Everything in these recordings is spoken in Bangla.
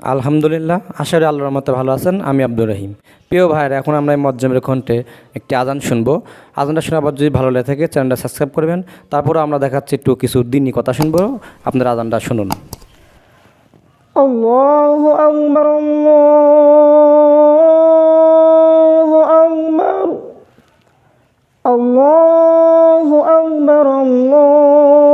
আলহামদুলিল্লাহ আশা করি আল্লাহর মতো ভালো আছেন আমি আব্দুর রহিম প্রিয় ভাইয়ের এখন আমরা এই মজ্জামের কণ্ঠে একটি আজান শুনবো আজানটা শোনার পর যদি ভালো লেগে থাকে চ্যানেলটা সাবস্ক্রাইব করবেন তারপরে আমরা দেখাচ্ছি একটু কিছু দিনই কথা শুনবো আপনার আজানটা শুনুন الله أكبر الله أكبر الله أكبر الله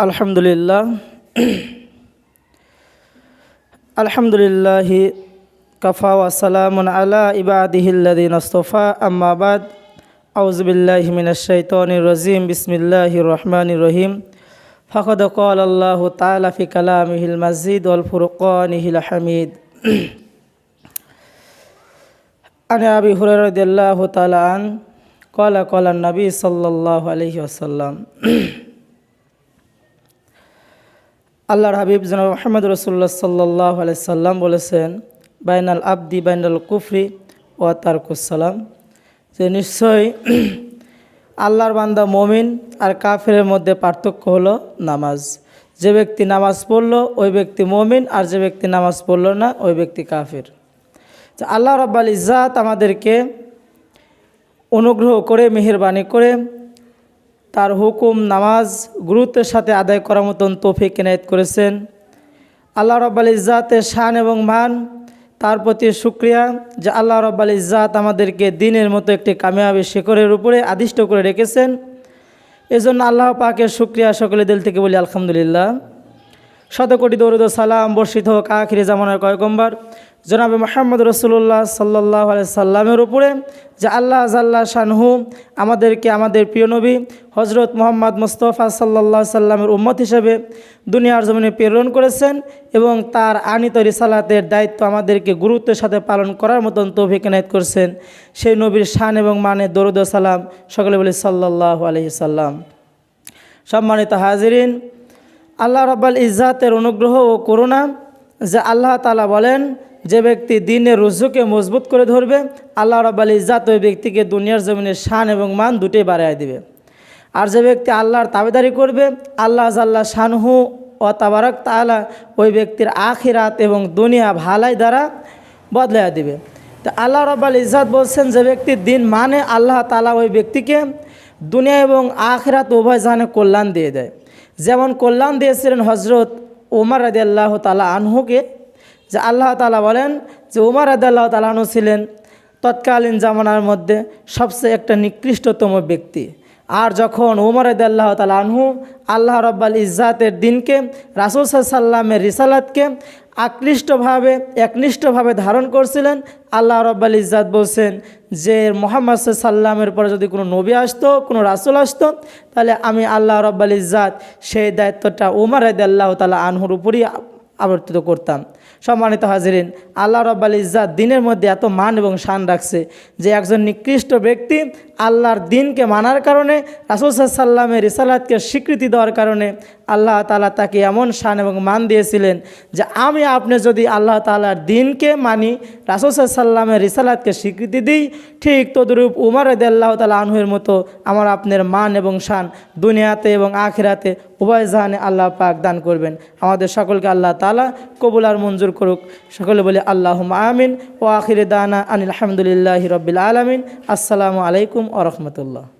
الحمد لله الحمد لله كفى وسلام على عباده الذين اصطفى أما بعد أعوذ بالله من الشيطان الرجيم بسم الله الرحمن الرحيم فقد قال الله تعالى في كلامه المزيد والفرقانه الحميد عن أبي هريرة رضي الله تعالى عنه قال قال النبي صلى الله عليه وسلم আল্লাহর হাবিব জনাব মোহাম্মদ রসুল্লাহ সাল্লাহ সাল্লাম বলেছেন, বাইনাল আব্দি বাইনাল কুফরি ও তারকুসালাম যে নিশ্চয়ই আল্লাহর বান্দা মমিন আর কাফেরের মধ্যে পার্থক্য হলো নামাজ। যে ব্যক্তি নামাজ পড়ল, ওই ব্যক্তি মমিন, আর যে ব্যক্তি নামাজ পড়ল না, ওই ব্যক্তি কাফের। তো আল্লাহ রব্বাল ইজাত আমাদেরকে অনুগ্রহ করে, মেহরবানি করে তার হুকুম নামাজ গুরুত্বের সাথে আদায় করার মতন তৌফিক কেনায়ত করেছেন। আল্লাহ রব্বাল ইজাতের শান এবং মান, তার প্রতি সুক্রিয়া যে আল্লাহ রব্বাল ইজাত আমাদেরকে দিনের মতো একটি কামিয়াবি শেখরের উপরে আদিষ্ট করে রেখেছেন। এজন্য আল্লাহ পাকে সুক্রিয়া সকলে দিল থেকে বলি আলহামদুলিল্লাহ। শতকোটি দৌরদ সালাম বর্ষিত হোক আখিরি জামানার কয়কম্বার জনাবে মোহাম্মদ রসুল্লাহ সাল্লাহ সাল্লামের উপরে যে আল্লাহ জাল্লাহ শানহু আমাদেরকে আমাদের প্রিয় নবী হজরত মোহাম্মদ মুস্তফা সাল্লাহ সাল্লামের উম্মত হিসেবে দুনিয়ার জমিনে প্রেরণ করেছেন এবং তার আনিত রিসালাতের দায়িত্ব আমাদেরকে গুরুত্বের সাথে পালন করার মতন তৌফিক এনায়ত করছেন। সেই নবীর শান এবং মানে দরুদ সালাম সকলে বলি সাল্লাহ আলহি সাল্লাম। সম্মানিত হাজিরিন আল্লাহ রব্বাল ইজাতের অনুগ্রহ ও করুণা যে আল্লাহ তালা বলেন, যে ব্যক্তি দিনের রুজুকে মজবুত করে ধরবে, আল্লাহ রব্বাল ইজাত ওই ব্যক্তিকে দুনিয়ার জমিনের শান এবং মান দুটোই বাড়ায় দিবে। আর যে ব্যক্তি আল্লাহর তাবেদারি করবে, আল্লাহ জাল্লাহ শানহু ও তাবারক তালা ওই ব্যক্তির আখিরাত এবং দুনিয়া ভালাই দ্বারা বদলাইয়া দিবে। তো আল্লাহ রব্বাল ইজাত বলছেন, যে ব্যক্তি দিন মানে আল্লাহ তালা ওই ব্যক্তিকে দুনিয়া এবং আখিরাত উভয় জানে কল্যাণ দিয়ে দেয়। যেমন কল্যাণ দিয়েছিলেন হজরত ওমর রাদি আল্লাহ তালা আনহুকে, যে আল্লাহ তালা বলেন যে উমর রাদি আল্লাহ তালা আনহু ছিলেন তৎকালীন জামানার মধ্যে সবচেয়ে একটা নিকৃষ্টতম ব্যক্তি। আর যখন উমর আল্লাহ তালা আনহু আল্লাহ রব্বাল ইজাতের দিনকে রাসুল সাল্লামের রিসালাতকে আকৃষ্টভাবে, একনিষ্ঠভাবে ধারণ করছিলেন। আল্লাহ রব্বাল ইজাদ বলছেন যে, মোহাম্মদ সাল্লামের পরে যদি কোনো নবী আসতো, কোনো রাসুল আসতো, তাহলে আমি আল্লাহ রব্বাল ইজাদ সেই দায়িত্বটা উমার আল্লাহ তালা আনহুর উপরই আবর্তিত করতাম। সম্মানিত হাজিরিন, আল্লাহ রব্বাল ইজাদ দিনের মধ্যে এত মান এবং শান রাখছে যে একজন নিকৃষ্ট ব্যক্তি আল্লাহর দিনকে মানার কারণে, রাসুল সাল্লামের রিসালাতকে স্বীকৃতি দেওয়ার কারণে আল্লাহ তালা তাকে এমন শান এবং মান দিয়েছিলেন যে আমি আপনি যদি আল্লাহ তালার দিনকে মানি, রাসুল সাল্লামের রিসালাতকে স্বীকৃতি দিই, ঠিক তদরূপ উমর আল্লাহ তালা আনহুয়ের মতো আমার আপনার মান এবং শান দুনিয়াতে এবং আখিরাতে উভয় জাহানে আল্লাহ পাক দান করবেন। আমাদের সকলকে আল্লাহ তালা কবুল আর মঞ্জুর করুক। সকলে বলে আল্লাহ আমিন। ও আখির দানা আনিল আলহামদুলিল্লাহ রবিল আলমিন। আসসালামু আলাইকুম ও রহমতুল্লাহ।